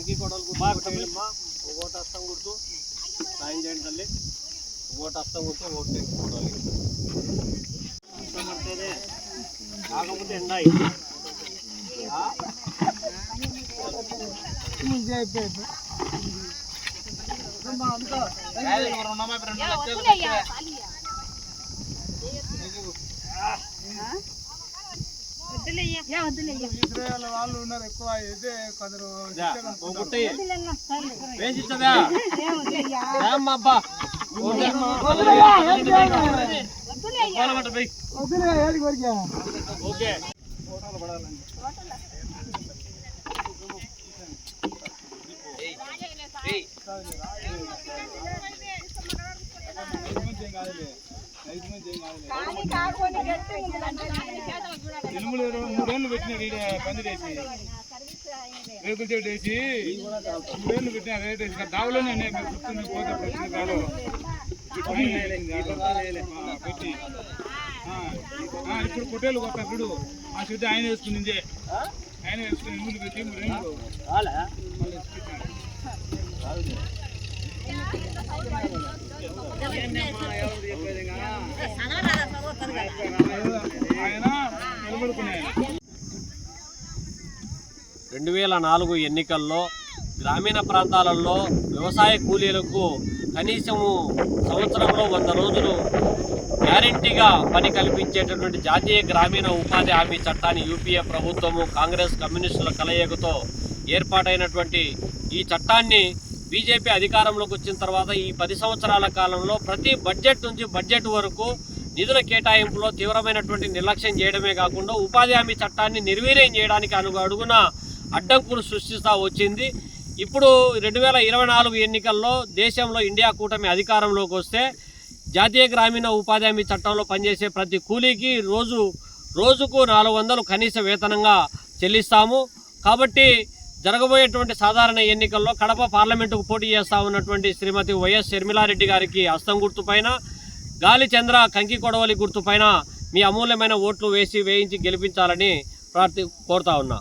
కంకి కొడలు గుర్తు ఓటు అస్తం గుర్తు. సాయం చేయండి తల్లి. ఓటు అస్తం గుర్తు ఓటు కొడాలి అస్తం పడితేనే కాకపోతే ఎండాయి ఇస్రాయల్ వాళ్ళు ఉన్నారు ఎక్కువ ఇదే కొందరు మూడేళ్ళు పెట్టినారు ఈడ పంది వేసి రేకుల చెట్టు వేసి మూడేళ్ళు పెట్టిన రేట్ వేసి దావలోనే ఉన్నాయి గుర్తుంది పోతే ఆ, పెట్టి ఇప్పుడు పొట్టేలు కొత్త ఇప్పుడు ఆ చెట్టు ఆయన వేసుకునిందే. ఆయన వేసుకుని ఎనుములు పెట్టి మూడేళ్ళు మళ్ళీ పెట్టినాడు. ఆయన నిలబడుకున్నాయి రెండు వేల నాలుగు ఎన్నికల్లో గ్రామీణ ప్రాంతాలలో వ్యవసాయ కూలీలకు కనీసము సంవత్సరంలో వంద రోజులు గ్యారంటీగా పని కల్పించేటటువంటి జాతీయ గ్రామీణ ఉపాధి హామీ చట్టాన్ని యూపీఏ ప్రభుత్వము కాంగ్రెస్ కమ్యూనిస్టుల కలయికతో ఏర్పాటైనటువంటి ఈ చట్టాన్ని బీజేపీ అధికారంలోకి వచ్చిన తర్వాత ఈ పది సంవత్సరాల కాలంలో ప్రతి బడ్జెట్ నుంచి బడ్జెట్ వరకు నిధుల కేటాయింపులో తీవ్రమైనటువంటి నిర్లక్ష్యం చేయడమే కాకుండా ఉపాధి హామీ చట్టాన్ని నిర్వీర్యం చేయడానికి అను అడుగున అడ్డంకులు సృష్టిస్తూ వచ్చింది. ఇప్పుడు రెండు వేల ఇరవై నాలుగు ఎన్నికల్లో దేశంలో ఇండియా కూటమి అధికారంలోకి వస్తే జాతీయ గ్రామీణ ఉపాధి హామీ చట్టంలో పనిచేసే ప్రతి కూలీకి రోజు రోజుకు నాలుగు వందలు కనీస వేతనంగా చెల్లిస్తాము. కాబట్టి జరగబోయేటువంటి సాధారణ ఎన్నికల్లో కడప పార్లమెంటుకు పోటీ చేస్తా ఉన్నటువంటి శ్రీమతి వైఎస్ షర్మిలారెడ్డి గారికి హస్తం గుర్తుపైన గాలి చంద్ర కంకి కొడవలి గుర్తుపైన మీ అమూల్యమైన ఓట్లు వేసి వేయించి గెలిపించాలని ప్రార్థి కోరుతా ఉన్నా.